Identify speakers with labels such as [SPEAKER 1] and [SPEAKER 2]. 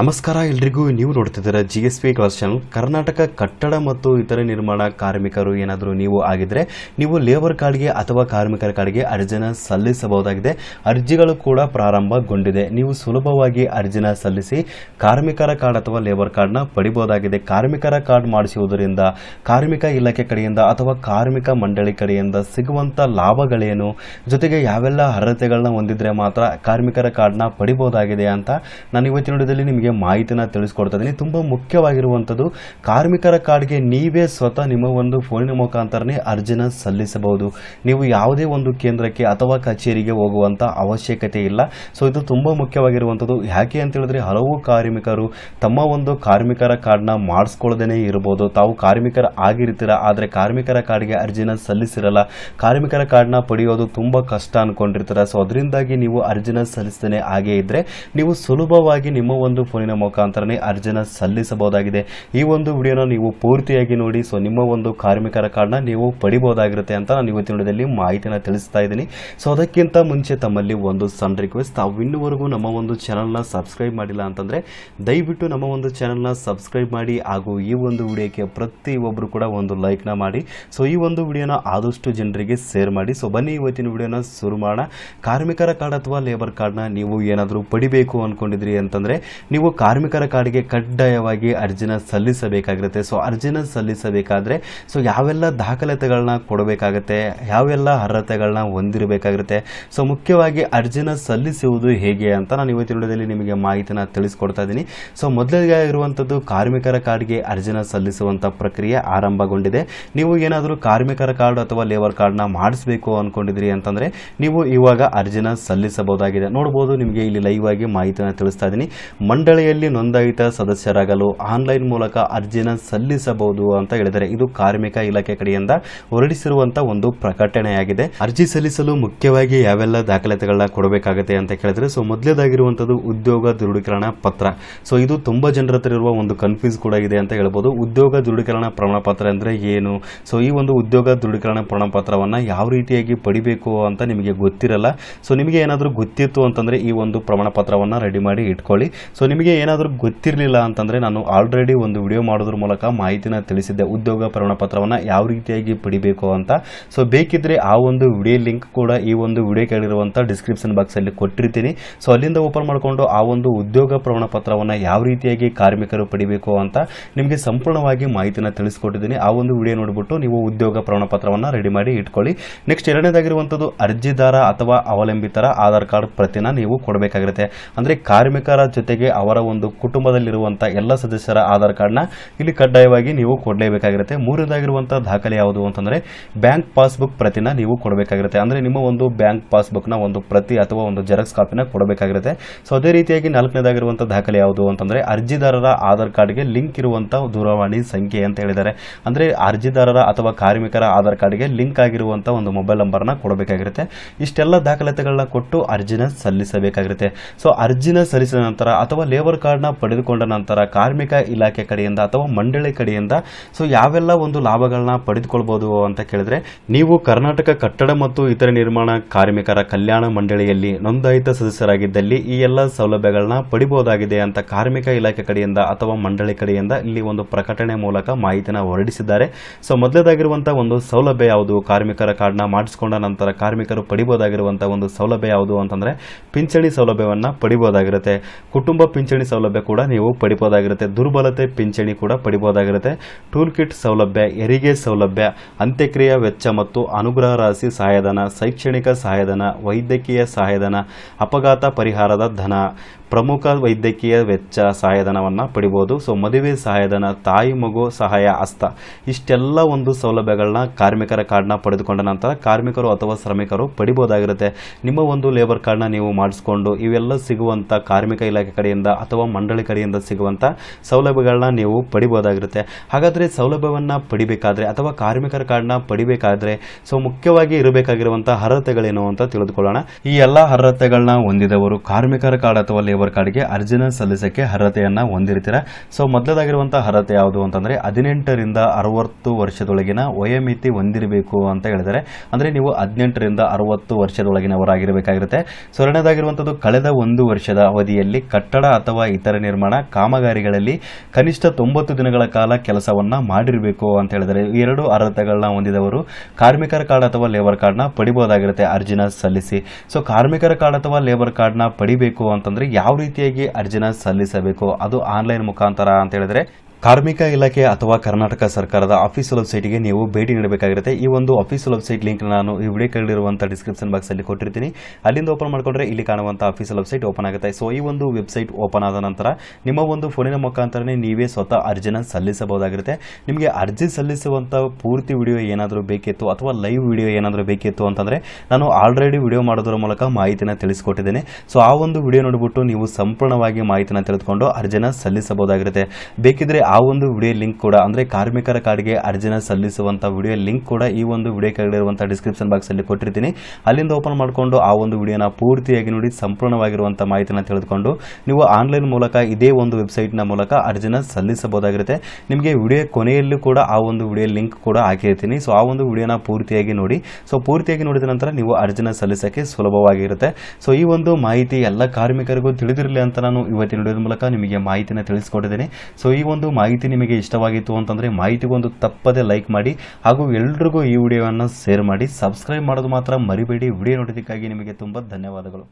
[SPEAKER 1] ನಮಸ್ಕಾರ, ಎಲ್ರಿಗೂ ನೀವು ನೋಡ್ತಿದ್ದೀರಾ G S P class channel Karnataka ಕಟ್ಟಡ ಮತ್ತು ಇತರೆ ನಿರ್ಮಾಣ ಕಾರ್ಮಿಕರು ಏನಾದರೂ ನೀವು ಆಗಿದ್ರೆ ನೀವು ಲೇಬರ್ ಕಾರ್ಡ್ಗೆ ಅಥವಾ ಕಾರ್ಮಿಕರ ಕಾರ್ಡ್ಗೆ ಅರ್ಜಿನ ಸಲ್ಲಿಸಬಹುದಾಗಿದೆ. ಅರ್ಜಿಗಳು ಕೂಡ ಪ್ರಾರಂಭಗೊಂಡಿದೆ. ನೀವು ಸುಲಭವಾಗಿ ಅರ್ಜಿನ ಸಲ್ಲಿಸಿ ಕಾರ್ಮಿಕರ ಕಾರ್ಡ್ ಅಥವಾ ಲೇಬರ್ ಕಾರ್ಡ್ನ ಪಡಿಬಹುದಾಗಿದೆ. ಕಾರ್ಮಿಕರ ಕಾರ್ಡ್ ಮಾಡಿಸುವುದರಿಂದ ಕಾರ್ಮಿಕ ಇಲಾಖೆ ಕಡೆಯಿಂದ ಅಥವಾ ಕಾರ್ಮಿಕ ಮಂಡಳಿ ಕಡೆಯಿಂದ ಸಿಗುವಂಥ ಲಾಭಗಳೇನು? ಜೊತೆಗೆ ಯಾವೆಲ್ಲ ಅರ್ಹತೆಗಳನ್ನ ಹೊಂದಿದ್ರೆ ಮಾತ್ರ ಕಾರ್ಮಿಕರ ಕಾರ್ಡ್ನ ಪಡಿಬಹುದಾಗಿದೆ ಅಂತ ನಾನು ಇವತ್ತಿನ ವಿಡಿಯೋದಲ್ಲಿ ನಿಮಗೆ ಮಾಹಿತಿನ ತಿಳಿಸ್ಕೊಡ್ತಾ ಇದ್ದೀನಿ ತುಂಬಾ ಮುಖ್ಯವಾಗಿರುವಂಥದ್ದು ಕಾರ್ಮಿಕರ ಕಾರ್ಡ್ಗೆ ನೀವೇ ಸ್ವತಃ ನಿಮ್ಮ ಒಂದು ಫೋನಿನ ಮುಖಾಂತರನೇ ಅರ್ಜಿನ ಸಲ್ಲಿಸಬಹುದು. ನೀವು ಯಾವುದೇ ಒಂದು ಕೇಂದ್ರಕ್ಕೆ ಅಥವಾ ಕಚೇರಿಗೆ ಹೋಗುವಂತ ಅವಶ್ಯಕತೆ ಇಲ್ಲ. ಸೊ ಇದು ತುಂಬಾ ಮುಖ್ಯವಾಗಿರುವಂಥದ್ದು ಯಾಕೆ ಅಂತ ಹೇಳಿದ್ರೆ, ಹಲವು ಕಾರ್ಮಿಕರು ತಮ್ಮ ಒಂದು ಕಾರ್ಮಿಕರ ಕಾರ್ಡ್ನ ಮಾಡಿಸ್ಕೊಳ್ಳದೇನೆ ಇರಬಹುದು ತಾವು ಕಾರ್ಮಿಕರ ಆಗಿರ್ತೀರ, ಆದರೆ ಕಾರ್ಮಿಕರ ಕಾರ್ಡ್ಗೆ ಅರ್ಜಿನ ಸಲ್ಲಿಸಿರಲ್ಲ. ಕಾರ್ಮಿಕರ ಕಾರ್ಡ್ನ ಪಡೆಯೋದು ತುಂಬಾ ಕಷ್ಟ ಅನ್ಕೊಂಡಿರ್ತೀರ. ಸೊ ಅದರಿಂದಾಗಿ ನೀವು ಅರ್ಜಿನ ಸಲ್ಲಿಸದೇನೆ ಹಾಗೆ ಇದ್ರೆ, ನೀವು ಸುಲಭವಾಗಿ ನಿಮ್ಮ ಒಂದು ಫೋನಿನ ಮುಖಾಂತರನೇ ಅರ್ಜಿನ ಸಲ್ಲಿಸಬಹುದಾಗಿದೆ. ಈ ಒಂದು ವಿಡಿಯೋನ ನೀವು ಪೂರ್ತಿಯಾಗಿ ನೋಡಿ, ಸೊ ನಿಮ್ಮ ಒಂದು ಕಾರ್ಮಿಕರ ಕಾರ್ಡ್ನ ನೀವು ಪಡಿಬಹುದಾಗಿರುತ್ತೆ ಅಂತ ನಾನು ಇವತ್ತಿನ ವಿಡಿಯೋದಲ್ಲಿ ಮಾಹಿತಿನ ತಿಳಿಸ್ತಾ ಇದ್ದೀನಿ. ಸೊ ಅದಕ್ಕಿಂತ ಮುಂಚೆ ತಮ್ಮಲ್ಲಿ ಒಂದು ಸಣ್ಣ ರಿಕ್ವೆಸ್ಟ್ ತಾವು ಇನ್ನುವರೆಗೂ ನಮ್ಮ ಒಂದು ಚಾನಲ್ನ ಸಬ್ಸ್ಕ್ರೈಬ್ ಮಾಡಿಲ್ಲ ಅಂತಂದ್ರೆ, ದಯವಿಟ್ಟು ನಮ್ಮ ಒಂದು ಚಾನಲ್ನ ಸಬ್ಸ್ಕ್ರೈಬ್ ಮಾಡಿ, ಹಾಗೂ ಈ ಒಂದು ವಿಡಿಯೋಕ್ಕೆ ಪ್ರತಿ ಒಬ್ಬರು ಕೂಡ ಒಂದು ಲೈಕ್ನ ಮಾಡಿ. ಸೊ ಈ ಒಂದು ವಿಡಿಯೋನ ಆದಷ್ಟು ಜನರಿಗೆ ಶೇರ್ ಮಾಡಿ. ಸೊ ಬನ್ನಿ, ಇವತ್ತಿನ ವಿಡಿಯೋನ ಶುರು ಮಾಡೋಣ. ಕಾರ್ಮಿಕರ ಕಾರ್ಡ್ ಅಥವಾ ಲೇಬರ್ ಕಾರ್ಡ್ನ ನೀವು ಏನಾದರೂ ಪಡಿಬೇಕು ಅನ್ಕೊಂಡಿದ್ರಿ ಅಂತಂದ್ರೆ ನೀವು ಕಾರ್ಮಿಕರ ಕಾರ್ಡ್ಗೆ ಕಡ್ಡಾಯವಾಗಿ ಅರ್ಜಿನ ಸಲ್ಲಿಸಬೇಕಾಗಿರುತ್ತೆ. ಸೊ ಅರ್ಜಿನ ಸಲ್ಲಿಸಬೇಕಾದ್ರೆ ಸೊ ಯಾವೆಲ್ಲ ದಾಖಲಾತಿಗಳನ್ನ ಕೊಡಬೇಕಾಗುತ್ತೆ, ಯಾವೆಲ್ಲ ಅರ್ಹತೆಗಳನ್ನ ಹೊಂದಿರಬೇಕಾಗಿರುತ್ತೆ ಸೊ ಮುಖ್ಯವಾಗಿ ಅರ್ಜಿನ ಸಲ್ಲಿಸುವುದು ಹೇಗೆ ಅಂತ ನಾನು ಇವತ್ತಿನ ವಿಡಿಯೋದಲ್ಲಿ ನಿಮಗೆ ಮಾಹಿತಿನ ತಿಳಿಸ್ಕೊಡ್ತಾ ಇದ್ದೀನಿ. ಸೊ ಮೊದಲಿಗೆ ಇರುವಂಥದ್ದು ಕಾರ್ಮಿಕರ ಕಾರ್ಡ್ಗೆ ಅರ್ಜಿನ ಸಲ್ಲಿಸುವಂಥ ಪ್ರಕ್ರಿಯೆ ಆರಂಭಗೊಂಡಿದೆ. ನೀವು ಏನಾದರೂ ಕಾರ್ಮಿಕರ ಕಾರ್ಡ್ ಅಥವಾ ಲೇಬರ್ ಕಾರ್ಡ್ನ ಮಾಡಿಸ್ಬೇಕು ಅಂದ್ಕೊಂಡಿದ್ರಿ ಅಂತಂದರೆ, ನೀವು ಇವಾಗ ಅರ್ಜಿನ ಸಲ್ಲಿಸಬಹುದಾಗಿದೆ. ನೋಡ್ಬೋದು, ನಿಮಗೆ ಇಲ್ಲಿ ಲೈವ್ ಆಗಿ ಮಾಹಿತಿನ ತಿಳಿಸ್ತಾ ಇದ್ದೀನಿ. ಮಂಡಳಿಯಲ್ಲಿ ನೋಂದಾಯಿತ ಸದಸ್ಯರಾಗಲು ಆನ್ಲೈನ್ ಮೂಲಕ ಅರ್ಜಿನ ಸಲ್ಲಿಸಬಹುದು ಅಂತ ಹೇಳಿದರೆ ಇದು ಕಾರ್ಮಿಕ ಇಲಾಖೆ ಕಡೆಯಿಂದ ಹೊರಡಿಸಿರುವಂತಹ ಒಂದು ಪ್ರಕಟಣೆಯಾಗಿದೆ. ಅರ್ಜಿ ಸಲ್ಲಿಸಲು ಮುಖ್ಯವಾಗಿ ಯಾವೆಲ್ಲ ದಾಖಲಾತಿಗಳನ್ನ ಕೊಡಬೇಕಾಗುತ್ತೆ ಅಂತ ಕೇಳಿದ್ರೆ, ಸೊ ಮೊದಲೇದಾಗಿರುವಂತದ್ದು ಉದ್ಯೋಗ ದೃಢೀಕರಣ ಪತ್ರ. ಸೊ ಇದು ತುಂಬಾ ಜನರ ಹತ್ರ ಇರುವ ಒಂದು ಕನ್ಫ್ಯೂಸ್ ಕೂಡ ಇದೆ ಅಂತ ಹೇಳ್ಬೋದು. ಉದ್ಯೋಗ ದೃಢೀಕರಣ ಪ್ರಮಾಣ ಪತ್ರ ಅಂದ್ರೆ ಏನು? ಸೊ ಈ ಒಂದು ಉದ್ಯೋಗ ದೃಢೀಕರಣ ಪ್ರಮಾಣ ಪತ್ರವನ್ನ ಯಾವ ರೀತಿಯಾಗಿ ಪಡಿಬೇಕು ಅಂತ ನಿಮಗೆ ಗೊತ್ತಿರಲ್ಲ. ಸೊ ನಿಮಗೆ ಏನಾದರೂ ಗೊತ್ತಿತ್ತು ಅಂತಂದ್ರೆ ಈ ಒಂದು ಪ್ರಮಾಣ ಪತ್ರವನ್ನ ರೆಡಿ ಮಾಡಿ ಇಟ್ಕೊಳ್ಳಿ. ಸೊ ಏನಾದರೂ ಗೊತ್ತಿರಲಿಲ್ಲ ಅಂತಂದರೆ ನಾನು ಆಲ್ರೆಡಿ ಒಂದು ವಿಡಿಯೋ ಮಾಡೋದ್ರ ಮೂಲಕ ಮಾಹಿತಿನ ತಿಳಿಸಿದ್ದೆ. ಉದ್ಯೋಗ ಪ್ರಮಾಣಪತ್ರವನ್ನು ಯಾವ ರೀತಿಯಾಗಿ ಪಡಿಬೇಕು ಅಂತ. ಸೊ ಬೇಕಿದ್ರೆ ಆ ಒಂದು ವಿಡಿಯೋ ಲಿಂಕ್ ಕೂಡ ಈ ಒಂದು ವಿಡಿಯೋ ಕೇಳಿರುವಂಥ ಡಿಸ್ಕ್ರಿಪ್ಷನ್ ಬಾಕ್ಸಲ್ಲಿ ಕೊಟ್ಟಿರ್ತೀನಿ. ಸೊ ಅಲ್ಲಿಂದ ಓಪನ್ ಮಾಡಿಕೊಂಡು ಆ ಒಂದು ಉದ್ಯೋಗ ಪ್ರಮಾಣಪತ್ರವನ್ನು ಯಾವ ರೀತಿಯಾಗಿ ಕಾರ್ಮಿಕರು ಪಡಿಬೇಕು ಅಂತ ನಿಮಗೆ ಸಂಪೂರ್ಣವಾಗಿ ಮಾಹಿತಿನ ತಿಳಿಸ್ಕೊಟ್ಟಿದ್ದೀನಿ. ಆ ಒಂದು ವಿಡಿಯೋ ನೋಡಿಬಿಟ್ಟು ನೀವು ಉದ್ಯೋಗ ಪ್ರಮಾಣಪತ್ರವನ್ನು ರೆಡಿ ಮಾಡಿ ಇಟ್ಕೊಳ್ಳಿ. ನೆಕ್ಸ್ಟ್ ಎರಡನೇದಾಗಿರುವಂಥದ್ದು ಅರ್ಜಿದಾರ ಅಥವಾ ಅವಲಂಬಿತರ ಆಧಾರ್ ಕಾರ್ಡ್ ಪ್ರತಿನ ನೀವು ಕೊಡಬೇಕಾಗಿರುತ್ತೆ. ಅಂದರೆ ಕಾರ್ಮಿಕರ ಜೊತೆಗೆ ಅವರ ಒಂದು ಕುಟುಂಬದಲ್ಲಿರುವಂಥ ಎಲ್ಲ ಸದಸ್ಯರ ಆಧಾರ್ ಕಾರ್ಡ್ನ ಇಲ್ಲಿ ಕಡ್ಡಾಯವಾಗಿ ನೀವು ಕೊಡಲೇಬೇಕಾಗಿರುತ್ತೆ. ಮೂರನೇದಾಗಿರುವಂಥ ದಾಖಲೆ ಯಾವುದು ಅಂತಂದ್ರೆ ಬ್ಯಾಂಕ್ ಪಾಸ್ಬುಕ್ ಪ್ರತಿನ ನೀವು ಕೊಡಬೇಕಾಗಿರುತ್ತೆ. ಅಂದ್ರೆ ನಿಮ್ಮ ಒಂದು ಬ್ಯಾಂಕ್ ಪಾಸ್ಬುಕ್ನ ಒಂದು ಪ್ರತಿ ಅಥವಾ ಒಂದು ಜೆರಾಕ್ಸ್ ಕಾಪಿನ ಕೊಡಬೇಕಾಗಿರುತ್ತೆ. ಸೊ, ಅದೇ ರೀತಿಯಾಗಿ ನಾಲ್ಕನೇದಾಗಿರುವಂಥ ದಾಖಲೆ ಯಾವುದು ಅಂತಂದ್ರೆ ಅರ್ಜಿದಾರರ ಆಧಾರ್ ಕಾರ್ಡ್ಗೆ ಲಿಂಕ್ ಇರುವಂಥ ದೂರವಾಣಿ ಸಂಖ್ಯೆ ಅಂತ ಹೇಳಿದ್ದಾರೆ. ಅಂದ್ರೆ ಅರ್ಜಿದಾರರ ಅಥವಾ ಕಾರ್ಮಿಕರ ಆಧಾರ್ ಕಾರ್ಡ್ಗೆ ಲಿಂಕ್ ಆಗಿರುವಂಥ ಒಂದು ಮೊಬೈಲ್ ನಂಬರ್ನ ಕೊಡಬೇಕಾಗಿರುತ್ತೆ. ಇಷ್ಟೆಲ್ಲ ದಾಖಲಾತಿಗಳನ್ನ ಕೊಟ್ಟು ಅರ್ಜಿನ ಸಲ್ಲಿಸಬೇಕಾಗಿರುತ್ತೆ. ಸೊ, ಅರ್ಜಿನ ಸಲ್ಲಿಸಿದ ನಂತರ ಅಥವಾ ಲೇಬರ್ ಕಾರ್ಡ್ನ ಪಡೆದುಕೊಂಡ ನಂತರ ಕಾರ್ಮಿಕ ಇಲಾಖೆ ಕಡೆಯಿಂದ ಅಥವಾ ಮಂಡಳಿ ಕಡೆಯಿಂದ, ಸೊ ಯಾವೆಲ್ಲ ಒಂದು ಲಾಭಗಳನ್ನ ಪಡೆದುಕೊಳ್ಬಹುದು ಅಂತ ಕೇಳಿದ್ರೆ, ನೀವು ಕರ್ನಾಟಕ ಕಟ್ಟಡ ಮತ್ತು ಇತರೆ ನಿರ್ಮಾಣ ಕಾರ್ಮಿಕರ ಕಲ್ಯಾಣ ಮಂಡಳಿಯಲ್ಲಿ ನೋಂದಾಯಿತ ಸದಸ್ಯರಾಗಿದ್ದಲ್ಲಿ ಈ ಎಲ್ಲ ಸೌಲಭ್ಯಗಳನ್ನ ಪಡಿಬಹುದಾಗಿದೆ ಅಂತ ಕಾರ್ಮಿಕ ಇಲಾಖೆ ಕಡೆಯಿಂದ ಅಥವಾ ಮಂಡಳಿ ಕಡೆಯಿಂದ ಇಲ್ಲಿ ಒಂದು ಪ್ರಕಟಣೆ ಮೂಲಕ ಮಾಹಿತಿನ ಹೊರಡಿಸಿದ್ದಾರೆ. ಸೊ ಮೊದಲೇದಾಗಿರುವಂತಹ ಒಂದು ಸೌಲಭ್ಯ ಯಾವುದು? ಕಾರ್ಮಿಕರ ಕಾರ್ಡ್ನ ಮಾಡಿಸಿಕೊಂಡ ನಂತರ ಕಾರ್ಮಿಕರು ಪಡಿಬಹುದಾಗಿರುವಂತಹ ಒಂದು ಸೌಲಭ್ಯ ಯಾವುದು ಅಂತಂದ್ರೆ, ಪಿಂಚಣಿ ಸೌಲಭ್ಯವನ್ನ ಪಡಿಬಹುದಾಗಿರುತ್ತೆ ಕುಟುಂಬ ಸೌಲಭ್ಯ ಕೂಡ ನೀವು ಪಡಿಬೋದಾಗಿರುತ್ತೆ. ದುರ್ಬಲತೆ ಪಿಂಚಣಿ ಕೂಡ ಪಡಿಬೋದಾಗಿರುತ್ತೆ. ಟೂಲ್ ಕಿಟ್ ಸೌಲಭ್ಯ, ಹೆರಿಗೆ ಸೌಲಭ್ಯ, ಅಂತ್ಯಕ್ರಿಯೆ ವೆಚ್ಚ ಮತ್ತು ಅನುಗ್ರಹ ರಾಶಿ ಸಹಾಯಧನ, ಶೈಕ್ಷಣಿಕ ಸಹಾಯಧನ, ವೈದ್ಯಕೀಯ ಸಹಾಯಧನ, ಅಪಘಾತ ಪರಿಹಾರದ ಧನ. ಪ್ರಮುಖ ವೈದ್ಯಕೀಯ ವೆಚ್ಚ ಸಹಾಯಧನವನ್ನು ಪಡಿಬೋದು. ಸೊ ಮದುವೆ ಸಹಾಯಧನ, ತಾಯಿ ಮಗು ಸಹಾಯ ಅಸ್ತ ಇಷ್ಟೆಲ್ಲ ಒಂದು ಸೌಲಭ್ಯಗಳನ್ನ ಕಾರ್ಮಿಕರ ಕಾರ್ಡ್ನ ಪಡೆದುಕೊಂಡ ನಂತರ ಕಾರ್ಮಿಕರು ಅಥವಾ ಶ್ರಮಿಕರು ಪಡಿಬೋದಾಗಿರುತ್ತೆ. ನಿಮ್ಮ ಒಂದು ಲೇಬರ್ ಕಾರ್ಡ್ನ ನೀವು ಮಾಡಿಸ್ಕೊಂಡು ಇವೆಲ್ಲ ಸಿಗುವಂಥ ಕಾರ್ಮಿಕ ಇಲಾಖೆ ಕಡೆಯಿಂದ ಅಥವಾ ಮಂಡಳಿ ಕಡೆಯಿಂದ ಸಿಗುವಂಥ ಸೌಲಭ್ಯಗಳನ್ನ ನೀವು ಪಡಿಬೋದಾಗಿರುತ್ತೆ. ಹಾಗಾದರೆ ಸೌಲಭ್ಯವನ್ನು ಪಡಿಬೇಕಾದ್ರೆ ಅಥವಾ ಕಾರ್ಮಿಕರ ಕಾರ್ಡ್ನ ಪಡಿಬೇಕಾದ್ರೆ ಸೊ ಮುಖ್ಯವಾಗಿ ಇರಬೇಕಾಗಿರುವಂಥ ಅರ್ಹತೆಗಳೇನು ಅಂತ ತಿಳಿದುಕೊಳ್ಳೋಣ. ಈ ಎಲ್ಲ ಅರ್ಹತೆಗಳನ್ನ ಹೊಂದಿದವರು ಕಾರ್ಮಿಕರ ಕಾರ್ಡ್ ಅಥವಾ ಲೇಬರ್ ಕಾರ್ಡ್ಗೆ ಅರ್ಜಿನ ಸಲ್ಲಿಸಕ್ಕೆ ಅರ್ಹತೆಯನ್ನು ಹೊಂದಿರ್ತೀರ? ಸೊ ಮೊದಲದಾಗಿರುವಂಥ ಅರ್ಹತೆ ಯಾವುದು ಅಂತಂದ್ರೆ ಹದಿನೆಂಟರಿಂದ ಅರವತ್ತು ವರ್ಷದೊಳಗಿನ ವಯೋಮಿತಿ ಹೊಂದಿರಬೇಕು ಅಂತ ಹೇಳಿದರೆ ಅಂದ್ರೆ ನೀವು ಹದಿನೆಂಟರಿಂದ ಅರವತ್ತು ವರ್ಷದೊಳಗಿನವರಾಗಿರಬೇಕಾಗಿರುತ್ತೆ. ಎರಡನೇದಾಗಿರುವಂಥದ್ದು ಕಳೆದ ಒಂದು ವರ್ಷದ ಅವಧಿಯಲ್ಲಿ ಕಟ್ಟಡ ಅಥವಾ ಇತರ ನಿರ್ಮಾಣ ಕಾಮಗಾರಿಗಳಲ್ಲಿ ಕನಿಷ್ಠ ತೊಂಬತ್ತು ದಿನಗಳ ಕಾಲ ಕೆಲಸವನ್ನ ಮಾಡಿರಬೇಕು ಅಂತ ಹೇಳಿದರೆ ಎರಡು ಅರ್ಹತೆಗಳನ್ನ ಹೊಂದಿದವರು ಕಾರ್ಮಿಕರ ಕಾರ್ಡ್ ಅಥವಾ ಲೇಬರ್ ಕಾರ್ಡ್ನ ಪಡಿಬಹುದಾಗಿರುತ್ತೆ ಅರ್ಜಿನ ಸಲ್ಲಿಸಿ. ಸೊ ಕಾರ್ಮಿಕರ ಕಾರ್ಡ್ ಅಥವಾ ಲೇಬರ್ ಕಾರ್ಡ್ನ ಪಡಿಬೇಕು ಅಂತಂದ್ರೆ ಯಾವ ರೀತಿಯಾಗಿ ಅರ್ಜಿನ ಸಲ್ಲಿಸಬೇಕು? ಅದು ಆನ್ಲೈನ್ ಮುಖಾಂತರ ಅಂತ ಹೇಳಿದ್ರೆ ಕಾರ್ಮಿಕ ಇಲಾಖೆ ಅಥವಾ ಕರ್ನಾಟಕ ಸರ್ಕಾರದ ಆಫೀಸಿಯಲ್ ವೆಬ್ಸೈಟ್ಗೆ ನೀವು ಭೇಟಿ ನೀಡಬೇಕಾಗಿರುತ್ತೆ. ಈ ಒಂದು ಆಫೀಸಿಯಲ್ ವೆಬ್ಸೈಟ್ ಲಿಂಕ್ ನಾನು ಈ ವಿಡಿಯೋ ಕೆಳಗಿರುವಂಥ ಡಿಸ್ಕ್ರಿಪ್ಷನ್ ಬಾಕ್ಸ್ ಅಲ್ಲಿ ಕೊಟ್ಟಿರ್ತೀನಿ. ಅಲ್ಲಿಂದ ಓಪನ್ ಮಾಡಿಕೊಂಡ್ರೆ ಇಲ್ಲಿ ಕಾಣುವಂಥ ಆಫೀಸಿಯಲ್ ವೆಬ್ಸೈಟ್ ಓಪನ್ ಆಗುತ್ತೆ. ಸೊ, ಈ ಒಂದು ವೆಬ್ಸೈಟ್ ಓಪನ್ ಆದ ನಂತರ ನಿಮ್ಮ ಒಂದು ಫೋನಿನ ಮುಖಾಂತರನೇ ನೀವೇ ಸ್ವತಃ ಅರ್ಜಿನ ಸಲ್ಲಿಸಬಹುದಾಗಿರುತ್ತೆ. ನಿಮಗೆ ಅರ್ಜಿ ಸಲ್ಲಿಸುವಂಥ ಪೂರ್ತಿ ವಿಡಿಯೋ ಏನಾದರೂ ಬೇಕಿತ್ತು ಅಥವಾ ಲೈವ್ ವಿಡಿಯೋ ಏನಾದರೂ ಬೇಕಿತ್ತು ಅಂತಂದರೆ ನಾನು ಆಲ್ರೆಡಿ ವಿಡಿಯೋ ಮಾಡೋದ್ರ ಮೂಲಕ ಮಾಹಿತಿನ ತಿಳಿಸ್ಕೊಟ್ಟಿದ್ದೇನೆ. ಸೊ, ಆ ಒಂದು ವಿಡಿಯೋ ನೋಡಿಬಿಟ್ಟು ನೀವು ಸಂಪೂರ್ಣವಾಗಿ ಮಾಹಿತಿನ ತಿಳಿದುಕೊಂಡು ಅರ್ಜಿನ ಸಲ್ಲಿಸಬಹುದಾಗಿರುತ್ತೆ. ಬೇಕಿದ್ರೆ ಆ ಒಂದು ವಿಡಿಯೋ ಲಿಂಕ್ ಕೂಡ, ಅಂದರೆ ಕಾರ್ಮಿಕರ ಕಾರ್ಡ್ಗೆ ಅರ್ಜಿನ ಸಲ್ಲಿಸುವಂಥ ವಿಡಿಯೋ ಲಿಂಕ್ ಕೂಡ ಈ ಒಂದು ವಿಡಿಯೋ ಕೆಳಗಿರುವಂಥ ಡಿಸ್ಕ್ರಿಪ್ಷನ್ ಬಾಕ್ಸಲ್ಲಿ ಕೊಟ್ಟಿರ್ತೀನಿ. ಅಲ್ಲಿಂದ ಓಪನ್ ಮಾಡಿಕೊಂಡು ಆ ಒಂದು ವಿಡಿಯೋನ ಪೂರ್ತಿಯಾಗಿ ನೋಡಿ ಸಂಪೂರ್ಣವಾಗಿರುವಂಥ ಮಾಹಿತಿನ ತಿಳಿದುಕೊಂಡು, ನೀವು ಆನ್ಲೈನ್ ಮೂಲಕ ಇದೇ ಒಂದು ವೆಬ್ಸೈಟ್ನ ಮೂಲಕ ಅರ್ಜಿನ ಸಲ್ಲಿಸಬಹುದಾಗಿರುತ್ತೆ. ನಿಮಗೆ ವಿಡಿಯೋ ಕೊನೆಯಲ್ಲೂ ಕೂಡ ಆ ಒಂದು ವಿಡಿಯೋ ಲಿಂಕ್ ಕೂಡ ಹಾಕಿರ್ತೀನಿ. ಸೊ ಆ ಒಂದು ವಿಡಿಯೋನ ಪೂರ್ತಿಯಾಗಿ ನೋಡಿ. ಸೊ ಪೂರ್ತಿಯಾಗಿ ನೋಡಿದ ನಂತರ ನೀವು ಅರ್ಜಿನ ಸಲ್ಲಿಸಕ್ಕೆ ಸುಲಭವಾಗಿರುತ್ತೆ. ಸೊ ಈ ಒಂದು ಮಾಹಿತಿ ಎಲ್ಲ ಕಾರ್ಮಿಕರಿಗೂ ತಿಳಿದಿರಲಿ ಅಂತ ನಾನು ಇವತ್ತಿನ ವಿಡಿಯೋದ ಮೂಲಕ ನಿಮಗೆ ಮಾಹಿತಿನ ತಿಳಿಸ್ಕೊಟ್ಟಿದ್ದೀನಿ. ಸೊ ಈ ಒಂದು ಮಾಹಿತಿ ನಿಮಗೆ ಇಷ್ಟವಾಗಿತ್ತು ಅಂತಂದರೆ ಮಾಹಿತಿಗೊಂದು ತಪ್ಪದೆ ಲೈಕ್ ಮಾಡಿ ಹಾಗೂ ಎಲ್ರಿಗೂ ಈ ವಿಡಿಯೋವನ್ನು ಶೇರ್ ಮಾಡಿ, ಸಬ್ಸ್ಕ್ರೈಬ್ ಮಾಡೋದು ಮಾತ್ರ ಮರಿಬೇಡಿ. ವಿಡಿಯೋ ನೋಡೋದಕ್ಕಾಗಿ ನಿಮಗೆ ತುಂಬ ಧನ್ಯವಾದಗಳು.